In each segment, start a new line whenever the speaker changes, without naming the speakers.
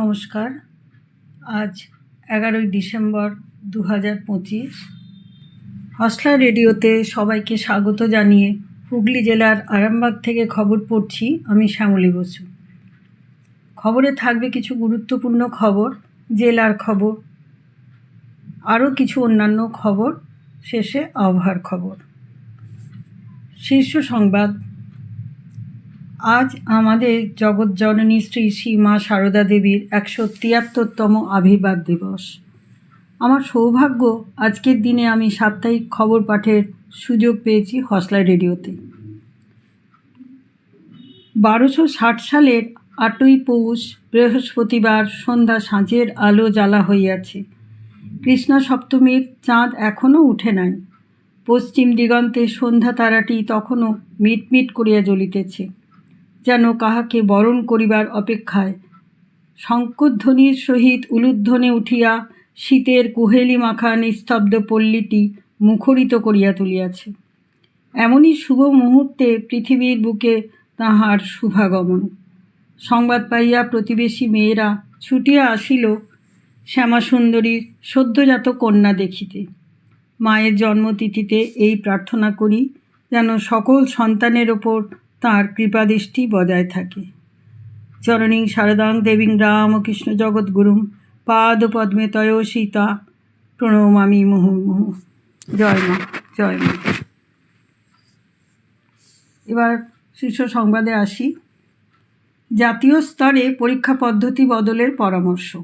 নমস্কার। আজ এগারোই ডিসেম্বর দু হাজার পঁচিশ। হসলা রেডিওতে সবাইকে স্বাগত জানিয়ে হুগলি জেলার আরামবাগ থেকে খবর পড়ছি আমি শ্যামলী বসু। খবরে থাকবে কিছু গুরুত্বপূর্ণ খবর, জেলার খবর, আরও কিছু অন্যান্য খবর, শেষে আবহাওয়ার খবর। শীর্ষ সংবাদ আজ আমাদের জগৎজননী শ্রী শ্রী মা সারদা দেবীর একশো তিয়াত্তরতম আবির্ভাব দিবস। আমার সৌভাগ্য, আজকের দিনে আমি সাপ্তাহিক খবর পাঠের সুযোগ পেয়েছি হসলা রেডিওতে। বারোশো ষাট সালের আটই পৌষ বৃহস্পতিবার সন্ধ্যা সাঁঝের আলো জ্বালা হইয়াছে। কৃষ্ণা সপ্তমীর চাঁদ এখনও উঠে নাই। পশ্চিম দিগন্তে সন্ধ্যা তারাটি তখনও মিটমিট করিয়া জ্বলিতেছে। যেন কাহাকে বরণ করিবার অপেক্ষায়। শঙ্করধ্বনির সহিত উলুধ্বনে উঠিয়া শীতের কুহেলি মাখা নিস্তব্ধ পল্লীটি মুখরিত করিয়া তুলিয়াছে। এমনই শুভ মুহূর্তে পৃথিবীর বুকে তাহার শুভাগমন। সংবাদ পাইয়া প্রতিবেশী মেয়েরা ছুটিয়া আসিল শ্যামাসুন্দরীর সদ্যজাত কন্যা দেখিতে। মায়ের জন্মতিথিতে এই প্রার্থনা করি যেন সকল সন্তানের ওপর তাঁর কৃপাদৃষ্টি বজায় থাকে। চরণী শারদাং দেবীং রামকৃষ্ণ জগৎগুরুম পাদ পদ্মে তয় সীতা। প্রণমামি মুহুর্মুহু জয় মা জয় মা। এবার শীর্ষ সংবাদে আসি। জাতীয় স্তরে পরীক্ষা পদ্ধতি বদলের পরামর্শ।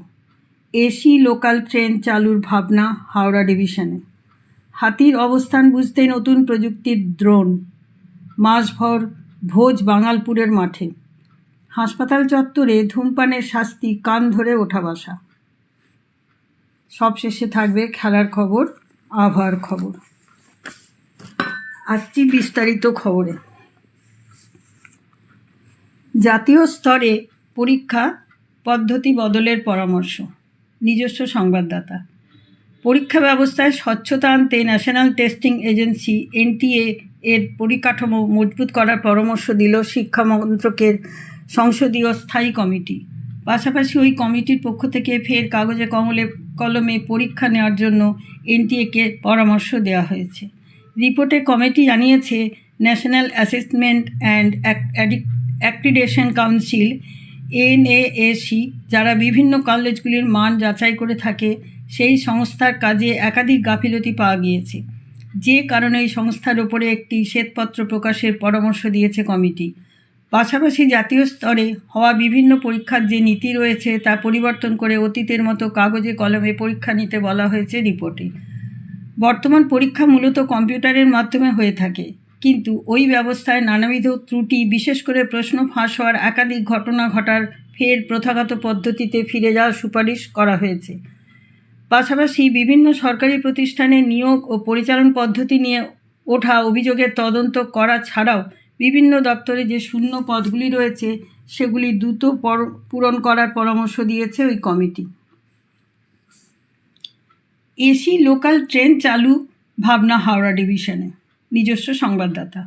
এসি লোকাল ট্রেন চালুর ভাবনা হাওড়া ডিভিশনে। হাতির অবস্থান বুঝতে নতুন প্রযুক্তির দ্রোণ। মাসভর ভোজ বাঙালপুরের মাঠে। হাসপাতাল চত্বরে ধূমপানের শাস্তি, কান ধরে ওঠা বসা। সবশেষে থাকবে খেলার খবর, আবহাওয়ার খবর। আসছি বিস্তারিত খবরে। জাতীয় স্তরে পরীক্ষা পদ্ধতি বদলের পরামর্শ, নিজস্ব সংবাদদাতা। পরীক্ষা ব্যবস্থায় স্বচ্ছতা আনতে ন্যাশনাল টেস্টিং এজেন্সি, এনটিএ এর পরিকাঠামো মজবুত করার পরামর্শ দিল শিক্ষা মন্ত্রকের সংসদীয় স্থায়ী কমিটি। পাশাপাশি ওই কমিটির পক্ষ থেকে ফের কাগজে কমলে কলমে পরীক্ষা নেওয়ার জন্য এনটিএকে পরামর্শ দেওয়া হয়েছে। রিপোর্টে কমিটি জানিয়েছে, national assessment and accreditation council, NAAC, যারা বিভিন্ন কলেজগুলির মান যাচাই করে থাকে, সেই সংস্থার কাজে একাধিক গাফিলতি পাওয়া গিয়েছে। যে কারণে এই সংস্থার ওপরে একটি শ্বেতপত্র প্রকাশের পরামর্শ দিয়েছে কমিটি। পাশাপাশি জাতীয় স্তরে হওয়া বিভিন্ন পরীক্ষার যে নীতি রয়েছে, তা পরিবর্তন করে অতীতের মতো কাগজে কলমে পরীক্ষা নিতে বলা হয়েছে রিপোর্টে। বর্তমান পরীক্ষা মূলত কম্পিউটারের মাধ্যমে হয়ে থাকে। কিন্তু ওই ব্যবস্থায় নানাবিধ ত্রুটি, বিশেষ করে প্রশ্ন ফাঁস হওয়ার একাধিক ঘটনা ঘটার ফের প্রথাগত পদ্ধতিতে ফিরে যাওয়ার সুপারিশ করা হয়েছে। পাশাপাশি বিভিন্ন সরকারি প্রতিষ্ঠানে নিয়োগ ও পরিচালন পদ্ধতি নিয়ে ওঠা অভিযোগের তদন্ত করা ছাড়াও বিভিন্ন দপ্তরে যে শূন্য পদগুলি রয়েছে, সেগুলি দ্রুত পূরণ করার পরামর্শ দিয়েছে ওই কমিটি। এসি লোকাল ট্রেন চালু, ভাবনা হাওড়া ডিভিশনে, নিজস্ব সংবাদদাতা।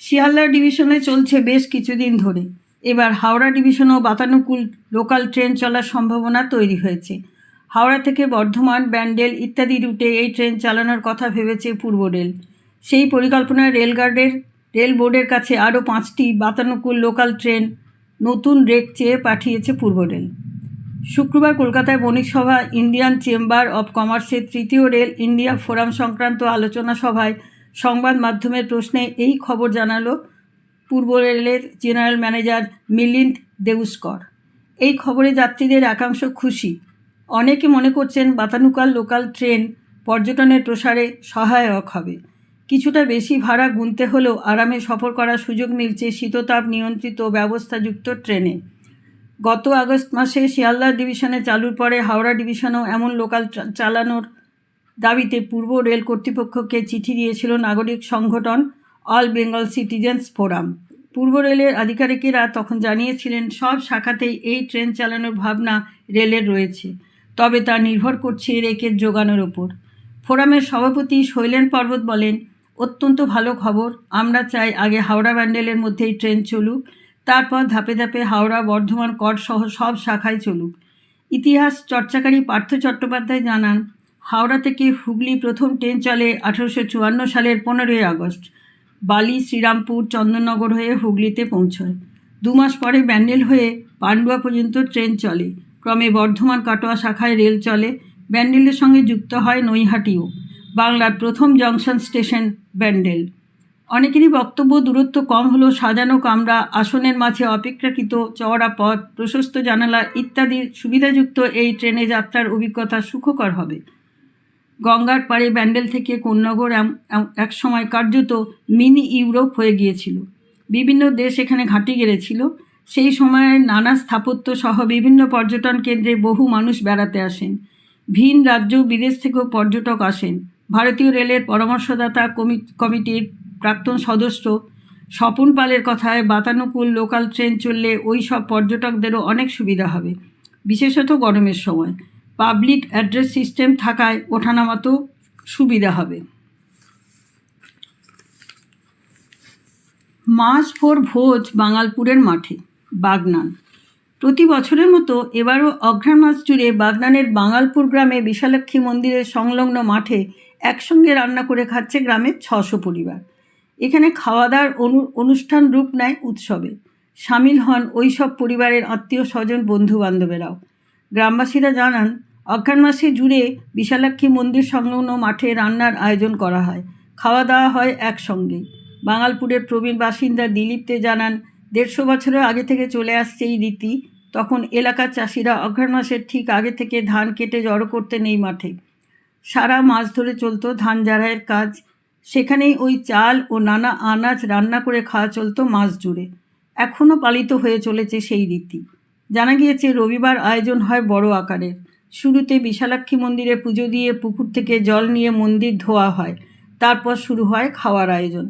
শিয়ালদা ডিভিশনে চলছে বেশ কিছুদিন ধরে। এবার হাওড়া ডিভিশনেও বাতানুকূল লোকাল ট্রেন চলার সম্ভাবনা তৈরি হয়েছে। হাওড়া থেকে বর্ধমান, ব্যান্ডেল ইত্যাদি রুটে এই ট্রেন চালানোর কথা ভেবেছে পূর্ব রেল। সেই পরিকল্পনায় রেলগার্ডের, রেল বোর্ডের কাছে আরও পাঁচটি বাতানুকূল লোকাল ট্রেন নতুন রেক চেয়ে পাঠিয়েছে পূর্ব রেল। শুক্রবার কলকাতায় বণিক সভা ইন্ডিয়ান চেম্বার অব কমার্সের তৃতীয় রেল ইন্ডিয়া ফোরাম সংক্রান্ত আলোচনা সভায় সংবাদ মাধ্যমের প্রশ্নে এই খবর জানালো পূর্ব রেলের জেনারেল ম্যানেজার মিলিন্দ দেউস্কর। এই খবরে যাত্রীদের একাংশ খুশি। অনেকে মনে করছেন বাতানুকাল লোকাল ট্রেন পর্যটনের প্রসারে সহায়ক হবে। কিছুটা বেশি ভাড়া গুনতে হলেও আরামে সফর করার সুযোগ মিলছে শীততাপ নিয়ন্ত্রিত ব্যবস্থাযুক্ত ট্রেনে। গত আগস্ট মাসে শিয়ালদা ডিভিশনে চালুর পরে হাওড়া ডিভিশনেও এমন লোকাল চালানোর দাবিতে পূর্ব রেল কর্তৃপক্ষকে চিঠি দিয়েছিল নাগরিক সংগঠন অল বেঙ্গল সিটিজেন্স ফোরাম। পূর্ব রেলের আধিকারিকেরা তখন জানিয়েছিলেন, সব শাখাতেই এই ট্রেন চালানোর ভাবনা রেলের রয়েছে। তবে তা নির্ভর করছে রেকের যোগানোর ওপর। ফোরামের সভাপতি শৈলেন পর্বত বলেন, অত্যন্ত ভালো খবর। আমরা চাই আগে হাওড়া ব্যান্ডেলের মধ্যেই ট্রেন চলুক, তারপর ধাপে ধাপে হাওড়া, বর্ধমান সহ সব শাখায় চলুক। ইতিহাস চর্চাকারী পার্থ চট্টোপাধ্যায় জানান, হাওড়া থেকে হুগলি প্রথম ট্রেন চলে আঠারোশো চুয়ান্ন সালের পনেরোই আগস্ট। বালি, শ্রীরামপুর, চন্দননগর হয়ে হুগলিতে পৌঁছয়। দু মাস পরে ব্যান্ডেল হয়ে পান্ডুয়া পর্যন্ত ট্রেন চলে। ক্রমে বর্ধমান কাটোয়া শাখায় রেল চলে, ব্যান্ডেলের সঙ্গে যুক্ত হয় নৈহাটিও, বাংলার প্রথম জংশন স্টেশন ব্যান্ডেল। অনেকেরই বক্তব্য দূরত্ব কম হলেও সাজানো কামরা, আসনের মাঝে অপেক্ষাকৃত চওড়া পথ, প্রশস্ত জানালা ইত্যাদির সুবিধাযুক্ত এই ট্রেনে যাত্রার অভিজ্ঞতা সুখকর হবে। গঙ্গার পাড়ে ব্যান্ডেল থেকে কোন্নগর এক সময় কার্যত মিনি ইউরোপ হয়ে গিয়েছিল। বিভিন্ন দেশ এখানে ঘাঁটি গেড়েছিল। সেই সময়ে নানা স্থাপত্য সহ বিভিন্ন পর্যটন কেন্দ্রে বহু মানুষ বেড়াতে আসেন। ভিন রাজ্য বিদেশ থেকেও পর্যটক আসেন। ভারতীয় রেলের পরামর্শদাতা কমি- কমিটির প্রাক্তন সদস্য স্বপন পালের কথায়, বাতানুকূল লোকাল ট্রেন চললে ওই সব পর্যটকদেরও অনেক সুবিধা হবে, বিশেষত গরমের সময়। পাবলিক অ্যাড্রেস সিস্টেম থাকায় ওঠানামাতেও সুবিধা হবে। মাস ফোর ভোজ বাঙালপুরের মাঠে। বাগনান। প্রতি বছরের মতো এবারও অঘ্রাণ মাস জুড়ে বাগনানের বাঙালপুর গ্রামে বিশালক্ষী মন্দিরের সংলগ্ন মাঠে একসঙ্গে রান্না করে খাচ্ছে গ্রামের ছশো পরিবার। এখানে খাওয়া দাওয়ার অনু, অনুষ্ঠান রূপ নেয় উৎসবে। সামিল হন ওই সব পরিবারের আত্মীয় স্বজন বন্ধু বান্ধবেরাও গ্রামবাসীরা জানান, অঘ্রাণ মাসে জুড়ে বিশালাক্ষী মন্দির সংলগ্ন মাঠে রান্নার আয়োজন করা হয়। খাওয়া দাওয়া হয় একসঙ্গেই বাঙালপুরের প্রবীণ বাসিন্দা দিলীপতে জানান দেড়শো বছরের আগে থেকে চলে আসছে এই রীতি। তখন এলাকার চাষিরা অঘ্রাণ মাসের ঠিক আগে থেকে ধান কেটে জড়ো করতে নেই মাঠে। সারা মাস ধরে চলতো ধান ঝাড়াইয়ের কাজ। সেখানেই ওই চাল ও নানা আনাজ রান্না করে খাওয়া চলতো মাস জুড়ে। এখনও পালিত হয়ে চলেছে সেই রীতি। জানা গিয়েছে, রবিবার আয়োজন হয় বড় আকারের। শুরুতে বিশালাক্ষী মন্দিরে পুজো দিয়ে পুকুর থেকে জল নিয়ে মন্দির ধোয়া হয়। তারপর শুরু হয় খাওয়ার আয়োজন।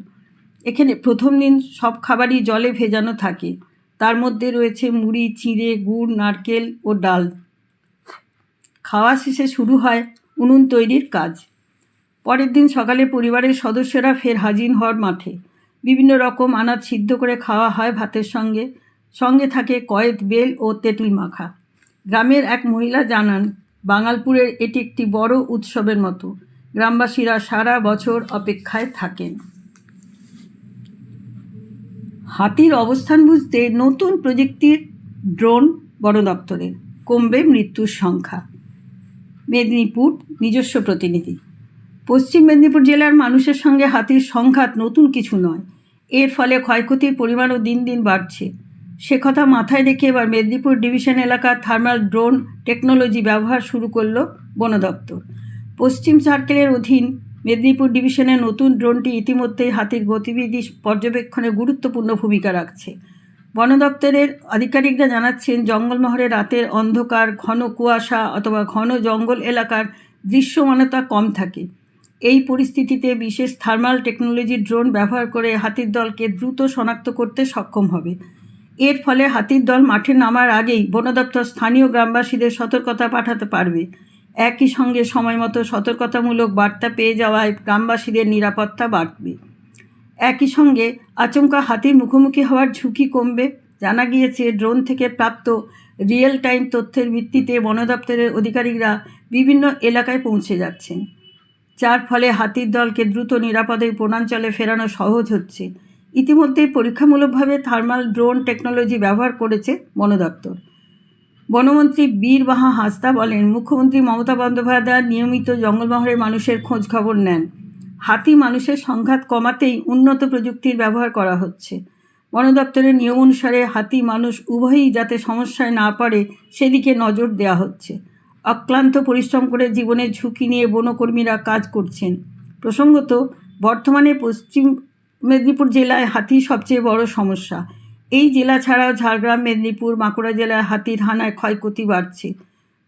এখানে প্রথম দিন সব খাবারই জলে ভেজানো থাকে। তার মধ্যে রয়েছে মুড়ি, চিঁড়ে, গুড়, নারকেল ও ডাল। খাওয়া শেষে শুরু হয় উনুন তৈরির কাজ। পরের দিন সকালে পরিবারের সদস্যরা ফের হাজির হওয়ার মাঠে। বিভিন্ন রকম আনাজ সিদ্ধ করে খাওয়া হয় ভাতের সঙ্গে। সঙ্গে থাকে কয়েদ বেল ও তেঁতুল মাখা। গ্রামের এক মহিলা জানান, বাঙালপুরের এটি একটি বড় উৎসবের মতো। গ্রামবাসীরা সারা বছর অপেক্ষায় থাকেন। হাতির অবস্থান বুঝতে নতুন প্রযুক্তির ড্রোন বন দপ্তরে কমবে মৃত্যুর সংখ্যা। মেদিনীপুর নিজস্ব প্রতিনিধি। পশ্চিম মেদিনীপুর জেলার মানুষের সঙ্গে হাতির সংঘাত নতুন কিছু নয়। এর ফলে ক্ষয়ক্ষতির পরিমাণও দিন দিন বাড়ছে। সে কথা মাথায় রেখে এবার মেদিনীপুর ডিভিশন এলাকার থার্মাল ড্রোন টেকনোলজি ব্যবহার শুরু করল বন দপ্তর পশ্চিম সার্কেলের অধীন মেদিনীপুর ডিভিশনের নতুন ড্রোনটি ইতিমধ্যেই হাতির গতিবিধি পর্যবেক্ষণে গুরুত্বপূর্ণ ভূমিকা রাখছে। বন দপ্তরের আধিকারিকরা জানাচ্ছেন জঙ্গলমহলে রাতের অন্ধকার, ঘন কুয়াশা অথবা ঘন জঙ্গল এলাকার দৃশ্যমানতা কম থাকে। এই পরিস্থিতিতে বিশেষ থার্মাল টেকনোলজির ড্রোন ব্যবহার করে হাতির দলকে দ্রুত শনাক্ত করতে সক্ষম হবে। এর ফলে হাতির দল মাঠে নামার আগেই বন দপ্তর স্থানীয় গ্রামবাসীদের সতর্কতা পাঠাতে পারবে। একই সঙ্গে সময়মতো সতর্কতামূলক বার্তা পেয়ে যাওয়ায় গ্রামবাসীদের নিরাপত্তা বাড়বে। একই সঙ্গে আচমকা হাতির মুখোমুখি হওয়ার ঝুঁকি কমবে। জানা গিয়েছে, ড্রোন থেকে প্রাপ্ত রিয়েল টাইম তথ্যের ভিত্তিতে বন দপ্তরের অধিকারীরা বিভিন্ন এলাকায় পৌঁছে যাচ্ছেন। যার ফলে হাতির দলকে দ্রুত নিরাপদে বনাঞ্চলে ফেরানো সহজ হচ্ছে। ইতিমধ্যেই পরীক্ষামূলকভাবে থার্মাল ড্রোন টেকনোলজি ব্যবহার করেছে বন দপ্তর। বনমন্ত্রী বীর বাহা হাসদা বলেন, মুখ্যমন্ত্রী মমতা বন্দ্যোপাধ্যায় নিয়মিত জঙ্গলমহলের মানুষের খোঁজ খবর নেন। হাতি মানুষের সংঘাত কমাতেই উন্নত প্রযুক্তির ব্যবহার করা হচ্ছে। বন দপ্তরের নিয়ম অনুসারে হাতি মানুষ উভয়ই যাতে সমস্যায় না পড়ে, সেদিকে নজর দেওয়া হচ্ছে। অক্লান্ত পরিশ্রম করে জীবনের ঝুঁকি নিয়ে বনকর্মীরা কাজ করছেন। প্রসঙ্গত বর্তমানে পশ্চিম মেদিনীপুর জেলায় হাতি সবচেয়ে বড় সমস্যা। এই জেলা ছাড়াও ঝাড়গ্রাম, মেদিনীপুর বাঁকুড়া জেলায় হাতির হানায় ক্ষয়ক্ষতি বাড়ছে।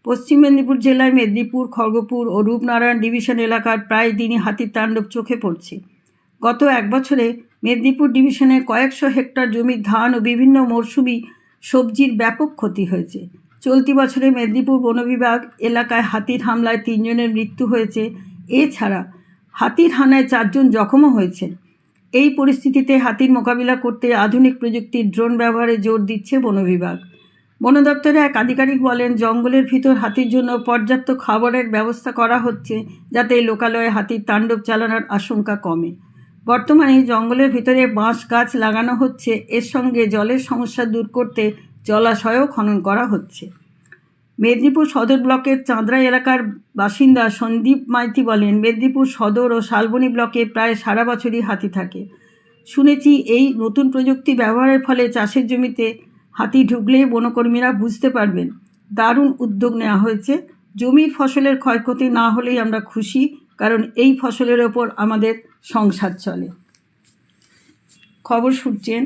পশ্চিম মেদিনীপুর জেলায় মেদিনীপুর, খড়গপুর ও রূপনারায়ণ ডিভিশন এলাকার প্রায় দিনই হাতির তাণ্ডব চোখে পড়ছে। গত এক বছরে মেদিনীপুর ডিভিশনে কয়েকশো হেক্টর জমির ধান ও বিভিন্ন মরশুমি সবজির ব্যাপক ক্ষতি হয়েছে। চলতি বছরে মেদিনীপুর বন বিভাগ এলাকায় হাতির হামলায় তিনজনের মৃত্যু হয়েছে। এছাড়া হাতির হানায় চারজন জখমও হয়েছেন। এই পরিস্থিতিতে হাতির মোকাবিলা করতে আধুনিক প্রযুক্তির ড্রোন ব্যবহারে জোর দিচ্ছে বন বিভাগ। বন দপ্তরে এক আধিকারিক বলেন, জঙ্গলের ভিতর হাতির জন্য পর্যাপ্ত খাবারের ব্যবস্থা করা হচ্ছে যাতে লোকালয়ে হাতির তাণ্ডব চালানোর আশঙ্কা কমে। বর্তমানে জঙ্গলের ভিতরে বাঁশ গাছ লাগানো হচ্ছে। এর সঙ্গে জলের সমস্যা দূর করতে জলাশয়ও খনন করা হচ্ছে। মেদিনীপুর সদর ব্লকের চাঁদরা এলাকার বাসিন্দা সন্দীপ মাইতি বলেন, মেদিনীপুর সদর ও শালবনী ব্লকে প্রায় সারা বছরই হাতি থাকে। শুনেছি এই নতুন প্রযুক্তি ব্যবহারের ফলে চাষের জমিতে হাতি ঢুকলেই বনকর্মীরা বুঝতে পারবেন, দারুণ উদ্যোগ নেওয়া হয়েছে। জমির ফসলের ক্ষয়ক্ষতি না হলেই আমরা খুশি, কারণ এই ফসলের ওপর আমাদের সংসার চলে। খবর শুনছেন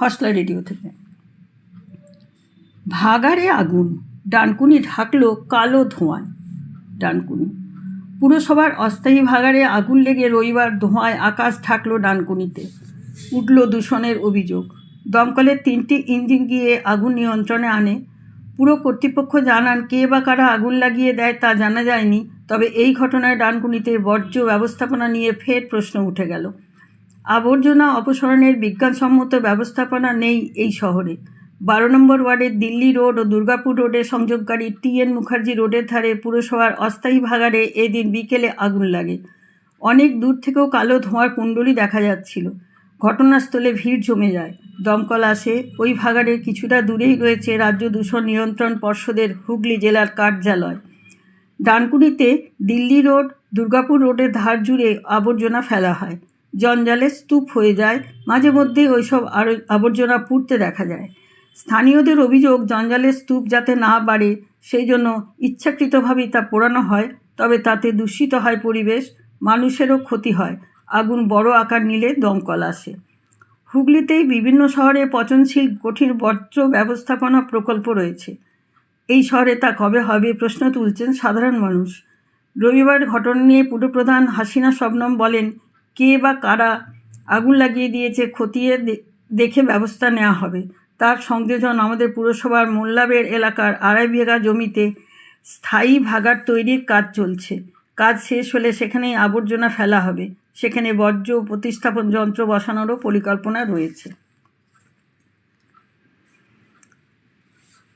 হসলা রেডিও থেকে। ভাগাড়ে আগুন। ডানকুনি ঢাকলো কালো ধোঁয়ায়। ডানকুনি। পুরসভার অস্থায়ী ভাগাড়ে আগুন লেগে রবিবার ধোঁয়ায় আকাশ ঢাকলো ডানকুনিতে। উঠল দূষণের অভিযোগ। দমকলের তিনটি ইঞ্জিন গিয়ে আগুন নিয়ন্ত্রণে আনে। পুরো কর্তৃপক্ষ জানান, কে বা কারা আগুন লাগিয়ে দেয় তা জানা যায়নি, তবে এই ঘটনায় ডানকুনিতে বর্জ্য ব্যবস্থাপনা নিয়ে ফের প্রশ্ন উঠে গেল। আবর্জনা অপসারণের বিজ্ঞানসম্মত ব্যবস্থাপনা নেই এই শহরে। বারো নম্বর ওয়ার্ডের দিল্লি রোড ও দুর্গাপুর রোডের সংযোগকারী টি এন মুখার্জি রোডের ধারে পুরসভার অস্থায়ী ভাগাড়ে এদিন বিকেলে আগুন লাগে। অনেক দূর থেকেও কালো ধোঁয়ার কুণ্ডলি দেখা যাচ্ছিল। ঘটনাস্থলে ভিড় জমে যায়। দমকল আসে। ওই ভাগাড়ের কিছুটা দূরেই রয়েছে রাজ্য দূষণ নিয়ন্ত্রণ পর্ষদের হুগলি জেলার কার্যালয়। ডানকুনিতে দিল্লি রোড, দুর্গাপুর রোডের ধার জুড়ে আবর্জনা ফেলা হয়। জঞ্জালে স্তূপ হয়ে যায়। মাঝে মধ্যেই ওইসব আবর্জনা পুড়তে দেখা যায়। স্থানীয়দের অভিযোগ, জঞ্জালের স্তূপ যাতে না বাড়ে, সেই জন্য ইচ্ছাকৃতভাবেই তা পোড়ানো হয়, তবে তাতে দূষিত হয় পরিবেশ, মানুষেরও ক্ষতি হয়। আগুন বড় আকার নিলে দমকল আসে। হুগলিতেই বিভিন্ন শহরে পচনশীল কঠিন বর্জ্য ব্যবস্থাপনা প্রকল্প রয়েছে। এই শহরে তা কবে হবে প্রশ্ন তুলছেন সাধারণ মানুষ। রবিবার ঘটনা নিয়ে পুরপ্রধান হাসিনা শবনম বলেন, কে বা কারা আগুন লাগিয়ে দিয়েছে খতিয়ে দেখে ব্যবস্থা নেওয়া হবে। তার সংযোজন আমাদের পুরসভার মোল্লাবের এলাকার আড়াই বিঘা জমিতে স্থায়ী ভাগার তৈরির কাজ চলছে। কাজ শেষ হলে সেখানেই আবর্জনা ফেলা হবে। সেখানে বর্জ্য প্রতিস্থাপন যন্ত্র বসানোরও পরিকল্পনা রয়েছে।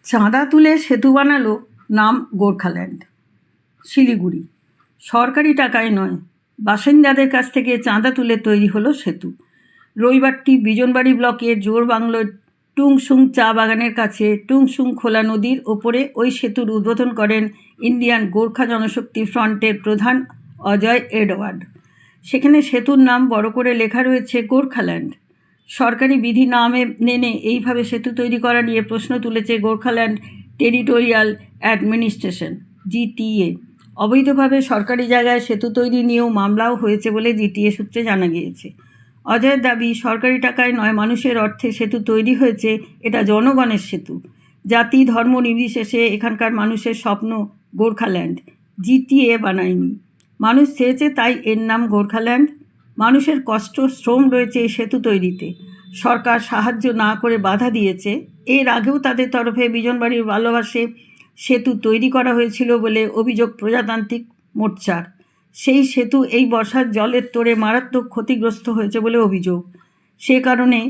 চাঁদা তুলে সেতু বানালো নাম গোর্খাল্যান্ড। শিলিগুড়ি। সরকারি টাকায় নয়, বাসিন্দাদের কাছ থেকে চাঁদা তুলে তৈরি হলো সেতু। রবিবারটি বিজনবাড়ি ব্লকের জোর বাংলোর টুংসুং চা বাগানের কাছে টুংসুং খোলা নদীর ওপরে ওই সেতুর উদ্বোধন করেন ইন্ডিয়ান গোর্খা জনশক্তি ফ্রন্টের প্রধান অজয় এডওয়ার্ড। সেখানে সেতুর নাম বড় করে লেখা রয়েছে গোর্খাল্যান্ড। সরকারি বিধি না মেনে এইভাবে সেতু তৈরি করা নিয়ে প্রশ্ন তুলেছে গোর্খাল্যান্ড টেরিটোরিয়াল অ্যাডমিনিস্ট্রেশন, জিটিএ। অবৈধভাবে সরকারি জায়গায় সেতু তৈরি নিয়েও মামলাও হয়েছে বলে জিটিএ সূত্রে জানা গিয়েছে। অজয়ের দাবি, সরকারি টাকায় নয়, মানুষের অর্থে সেতু তৈরি হয়েছে, এটা জনগণের সেতু। জাতি, ধর্ম নির্বিশেষে এখানকার মানুষের স্বপ্ন গোর্খাল্যান্ড। জিটিএ বানায়নি। মানুষ চেয়েছে তাই এর নাম গোর্খাল্যান্ড। মানুষের কষ্ট, শ্রম রয়েছে এই সেতু তৈরিতে। সরকার সাহায্য না করে বাধা দিয়েছে। এর আগেও তাদের তরফে বিজনবাড়ির ভালোবাসে সেতু তৈরি করা হয়েছিল বলে অভিযোগ প্রজাতান্ত্রিক মোর্চার। সেই সেতু এই বর্ষার জলের তোড়ে মারাত্মক ক্ষতিগ্রস্ত হয়েছে বলে অভিযোগ। সে কারণে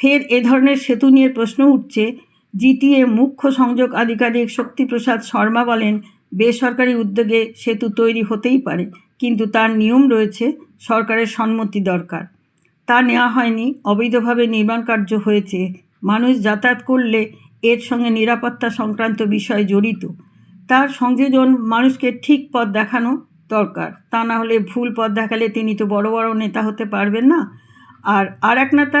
ফের এ ধরনের সেতু নিয়ে প্রশ্ন উঠছে। জিটিএ মুখ্য সংযোগ আধিকারিক শক্তিপ্রসাদ শর্মা বলেন, বেসরকারি উদ্যোগে সেতু তৈরি হতেই পারে, কিন্তু তার নিয়ম রয়েছে সরকারের সম্মতি দরকার। তা নেওয়া হয়নি, অবৈধভাবে নির্মাণ কার্য হয়েছে। মানুষ যাতায়াত করলে এর সঙ্গে নিরাপত্তা সংক্রান্ত বিষয় জড়িত। তার সংযোজন মানুষকে ঠিক পথ দেখানো দরকার। তা না হলে ভুল পথ দেখালে তিনি তো বড় বড় নেতা হতে পারবেন না। আর আর এক নেতা,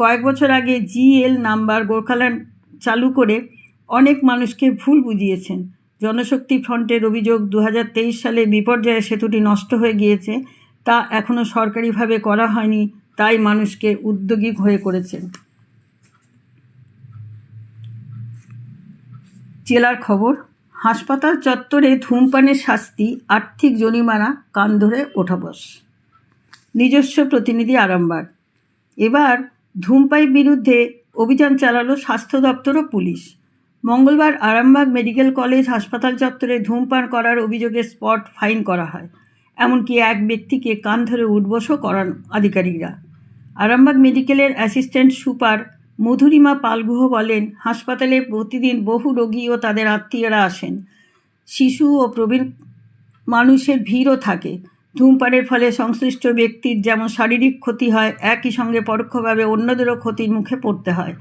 কয়েক বছর আগে জিএল নাম্বার গোর্খাল্যান্ড চালু করে অনেক মানুষকে ভুল বুঝিয়েছেন। জনশক্তি ফ্রন্টের অভিযোগ দু হাজার তেইশ সালে বিপর্যয়ে সেতুটি নষ্ট হয়ে গিয়েছে, তা এখনও সরকারিভাবে করা হয়নি, তাই মানুষকে উদ্যোগী হয়ে করেছেন। জেলার খবর হাসপাতাল চত্বরে ধূমপানের শাস্তি, আর্থিক জরিমানা, কান ধরে ওঠা বস নিজস্ব প্রতিনিধি আরামবাগ। এবার ধূমপাই বিরুদ্ধে অভিযান চালালো স্বাস্থ্য দপ্তর ও পুলিশ। মঙ্গলবার আরামবাগ মেডিকেল কলেজ হাসপাতাল চত্বরে ধূমপান করার অভিযোগে স্পট ফাইন করা হয়। এমনকি এক ব্যক্তিকে কান ধরে উঠবসও করান আধিকারিকরা। আরামবাগ মেডিকেলের অ্যাসিস্ট্যান্ট সুপার মধুরিমা পালগুহ বলেন, হাসপাতালে প্রতিদিন বহু রোগী ও তাদের আত্মীয়রা আসেন। শিশু ও প্রবীণ মানুষের ভিড়ও থাকে। ধূমপানের ফলে সংশ্লিষ্ট ব্যক্তির যেমন শারীরিক ক্ষতি হয়, একই সঙ্গে পরোক্ষভাবে অন্যদেরও ক্ষতির মুখে পড়তে হয়।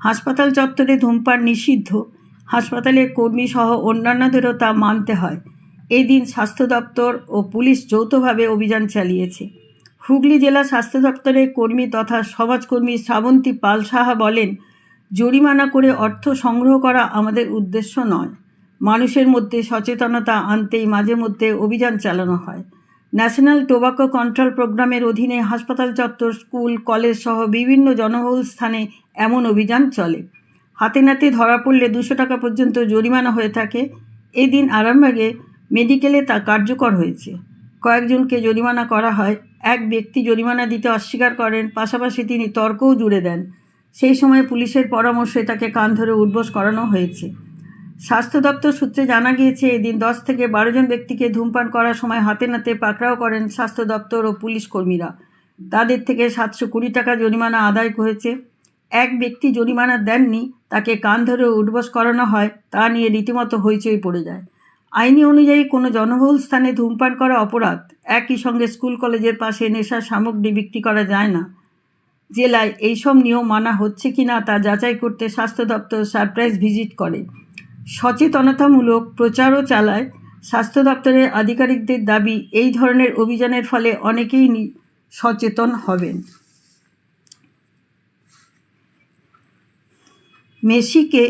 হাসপাতাল চত্বরে ধূমপান নিষিদ্ধ। হাসপাতালের কর্মী সহ অন্যান্যদেরও তা মানতে হয়। এই দিন স্বাস্থ্য দপ্তর ও পুলিশ যৌথভাবে অভিযান চালিয়েছে। হুগলি জেলা স্বাস্থ্য দপ্তরের কর্মী তথা সমাজকর্মী শ্রাবন্তী পাল সাহা বলেন, জরিমানা করে অর্থ সংগ্রহ করা আমাদের উদ্দেশ্য নয়। মানুষের মধ্যে সচেতনতা আনতেই মাঝে মধ্যে অভিযান চালানো হয়। ন্যাশনাল টোবাকো কন্ট্রোল প্রোগ্রামের অধীনে হাসপাতাল চত্বর, স্কুল, কলেজ সহ বিভিন্ন জনবহুল স্থানে এমন অভিযান চলে। হাতে নাতে ধরা পড়লে দুশো টাকা পর্যন্ত জরিমানা হয়ে থাকে। এদিন আরামবাগে মেডিকেলে তা কার্যকর হয়েছে। কয়েকজনকে জরিমানা করা হয়। এক ব্যক্তি জরিমানা দিতে অস্বীকার করেন, পাশাপাশি তিনি তর্কও জুড়ে দেন। সেই সময় পুলিশের পরামর্শে তাকে কান ধরে উঠবোস করানো হয়েছে। স্বাস্থ্য দপ্তর সূত্রে জানা গিয়েছে, এদিন দশ থেকে বারো জন ব্যক্তিকে ধূমপান করার সময় হাতে নাতে পাকড়াও করেন স্বাস্থ্য দপ্তর ও পুলিশ কর্মীরা। তাদের থেকে সাতশো কুড়ি টাকা জরিমানা আদায় হয়েছে। এক ব্যক্তি জরিমানা দেননি, তাকে কান ধরে উঠবস করানো হয়, তা নিয়ে রীতিমতো হইচই পড়ে যায়। আইনি অনুযায়ী কোনো জনবহুল স্থানে ধূমপান করা অপরাধ, একই সঙ্গে স্কুল কলেজের পাশে নেশার সামগ্রী বিক্রি করা যায় না। জেলায় এইসব নিয়ম মানা হচ্ছে কি না তা যাচাই করতে স্বাস্থ্য দপ্তর সারপ্রাইজ ভিজিট করে। সচেতনতামূলক প্রচারও চালায়। স্বাস্থ্য দপ্তরের আধিকারিকদের দাবি, এই ধরনের অভিযানের ফলে অনেকেই সচেতন হবেন। মেসিকে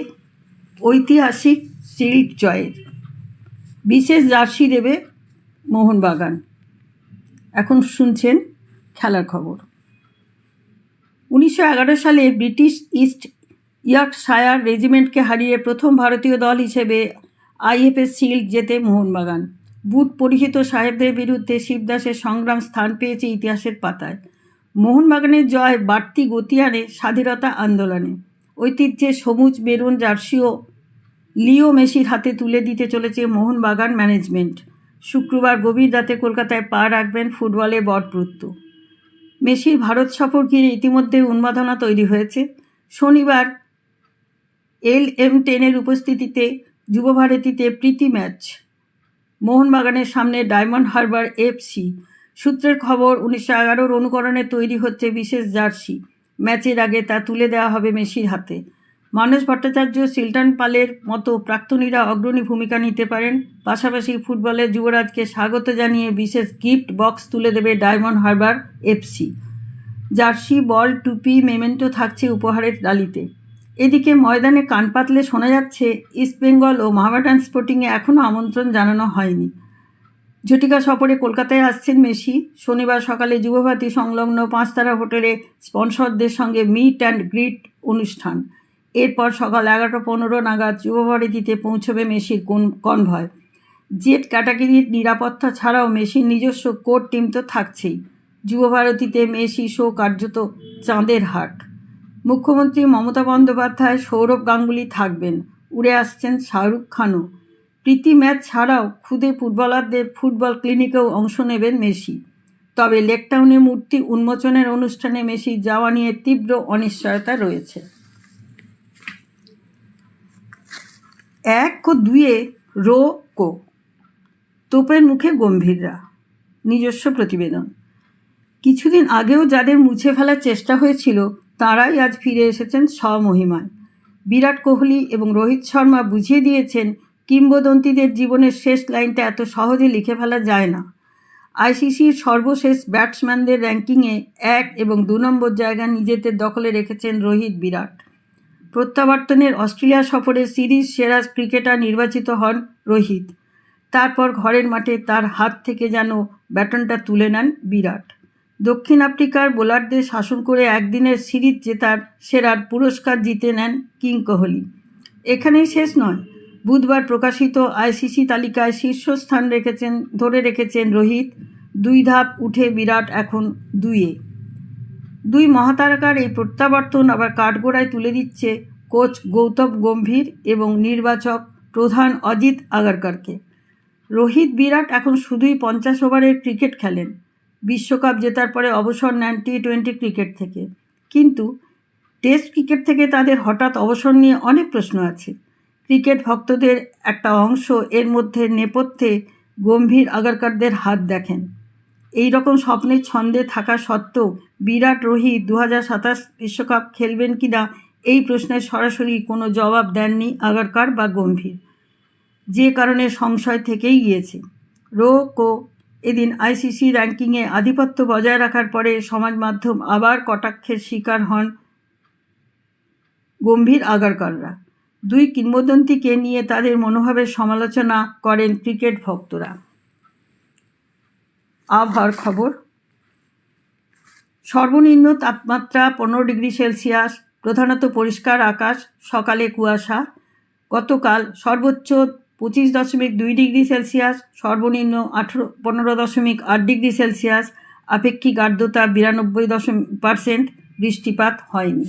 ঐতিহাসিক সিল্ড জয়ের বিশেষ জার্সি দেবে মোহনবাগান। এখন শুনছেন খেলার খবর। উনিশশো এগারো সালে ব্রিটিশ ইস্ট ইয়র্কশায়ার রেজিমেন্টকে হারিয়ে প্রথম ভারতীয় দল হিসেবে আইএফএস শিল্ড জেতে মোহনবাগান। বুট পরিহিত সাহেবদের বিরুদ্ধে শিবদাসের সংগ্রাম স্থান পেয়েছে ইতিহাসের পাতায়। মোহনবাগানের জয় বাড়তি গতি আনে স্বাধীনতা আন্দোলনে। ঐতিহ্যে সবুজ বেরুন জার্সিও লিও মেসির হাতে তুলে দিতে চলেছে মোহনবাগান ম্যানেজমেন্ট। শুক্রবার গভীর রাতে কলকাতায় পা রাখবেন ফুটবলে বটপ্রত্য মেসির ভারত সফর ঘিরে ইতিমধ্যে উন্মাদনা তৈরি হয়েছে। শনিবার এল এম টেনের উপস্থিতিতে যুবভারতীতে প্রীতি ম্যাচ। মোহনবাগানের সামনে ডায়মন্ড হারবার এফসি সূত্রের খবর, উনিশশো এগারোর অনুকরণে তৈরি হচ্ছে বিশেষ জার্সি। ম্যাচের আগে তা তুলে দেওয়া হবে মেসির হাতে। মানস ভট্টাচার্য সিলটন পালের মতো প্রাক্তনীরা অগ্রণী ভূমিকা নিতে পারেন। পাশাপাশি ফুটবলের যুবরাজকে স্বাগত জানিয়ে বিশেষ গিফট বক্স তুলে দেবে Diamond Harbour FC jersey, ball, টুপি, মেমেন্টো থাকছে উপহারের ডালিতে। এদিকে ময়দানে কান পাতলে শোনা যাচ্ছে ইস্টবেঙ্গল ও মহামেডান স্পোর্টিংয়ে এখনও আমন্ত্রণ জানানো হয়নি। ঝটিকা সফরে কলকাতায় আসছেন মেসি। শনিবার সকালে যুবভারতী সংলগ্ন পাঁচতারা হোটেলে স্পন্সরদের সঙ্গে মিট অ্যান্ড গ্রিট অনুষ্ঠান। এরপর সকাল এগারোটা পনেরো নাগাদ যুবভারতীতে পৌঁছবে মেসির কোন কনভয়। জেট ক্যাটাগরির নিরাপত্তা ছাড়াও মেসির নিজস্ব কোর টিম তো থাকছেই। যুবভারতীতে মেসি শো কার্যত চাঁদের হাট। মুখ্যমন্ত্রী মমতা বন্দ্যোপাধ্যায়, সৌরভ গাঙ্গুলি থাকবেন। উড়ে আসছেন শাহরুখ খানও। প্রীতি ম্যাচ ছাড়াও খুদে ফুটবলারদের ফুটবল ক্লিনিকেও অংশ নেবেন মেসি। তবে লেকটাউনে মূর্তি উন্মোচনের অনুষ্ঠানে মেসি যাওয়া নিয়ে তীব্র অনিশ্চয়তা রয়েছে। এক ও দুয়ে রো কো। তোপের মুখে গম্ভীররা। নিজস্ব প্রতিবেদন। কিছুদিন আগেও যাদের মুছে ফেলার চেষ্টা হয়েছিল, তারাই আজ ফিরে এসেছেন স্বমহিমায়। বিরাট কোহলি এবং রোহিত শর্মা বুঝিয়ে দিয়েছেন, কিংবদন্তিদের জীবনের শেষ লাইনটা এত সহজে লিখে ফেলা যায় না। আইসিসির সর্বশেষ ব্যাটসম্যানদের র্যাঙ্কিংয়ে এক এবং দু নম্বর জায়গা নিজেদের দখলে রেখেছেন রোহিত বিরাট। প্রত্যাবর্তনের অস্ট্রেলিয়া সফরে সিরিজ সেরা ক্রিকেটার নির্বাচিত হন রোহিত। তারপর ঘরের মাঠে তার হাত থেকে যেন ব্যাটনটা তুলে নেন বিরাট। দক্ষিণ আফ্রিকার বোলারদের শাসন করে একদিনের সিরিজ জেতার সেরার পুরস্কার জিতে নেন কিং কোহলি। এখানেই শেষ নয়, বুধবার প্রকাশিত আইসিসি তালিকায় শীর্ষস্থান রেখেছেন, ধরে রেখেছেন রোহিত। দুই ধাপ উঠে বিরাট এখন দুইয়ে। দুই মহাতারকার এই প্রত্যাবর্তন আবার কাঠগোড়ায় তুলে দিচ্ছে কোচ গৌতম গম্ভীর এবং নির্বাচক প্রধান অজিত আগারকারকে। রোহিত বিরাট এখন শুধুই পঞ্চাশ ওভারের ক্রিকেট খেলেন। বিশ্বকাপ জেতার পরে অবসর নেন টি টোয়েন্টি ক্রিকেট থেকে। কিন্তু টেস্ট ক্রিকেট থেকে তাদের হঠাৎ অবসর নিয়ে অনেক প্রশ্ন আছে। ক্রিকেট ভক্তদের একটা অংশ এর মধ্যে নেপথ্যে গম্ভীর আগারকারদের হাত দেখেন। এই রকম স্বপ্নের ছন্দে থাকা সত্ত্বেও বিরাট রোহিত দু বিশ্বকাপ খেলবেন কি না, এই প্রশ্নের সরাসরি কোনো জবাব দেননি আগারকার বা গম্ভীর। যে কারণে সংশয় থেকেই গিয়েছে। রো কো এদিন আইসিসি র্যাঙ্কিংয়ে আধিপত্য বজায় রাখার পরে সমাজ মাধ্যম আবার কটাক্ষের শিকার হন গম্ভীর আগারকাররা। দুই কিংবদন্তিকে নিয়ে তাদের মনোভাবের সমালোচনা করেন ক্রিকেট ভক্তরা। আবহাওয়ার খবর। সর্বনিম্ন তাপমাত্রা পনেরো ডিগ্রি সেলসিয়াস, প্রধানত পরিষ্কার আকাশ, সকালে কুয়াশা। গতকাল সর্বোচ্চ পঁচিশ দশমিক দুই ডিগ্রি সেলসিয়াস, সর্বনিম্ন আঠেরো, পনেরো দশমিক আট ডিগ্রি সেলসিয়াস। আপেক্ষিক আর্দ্রতা বিরানব্বই দশমিক পারসেন্ট, বৃষ্টিপাত হয়নি।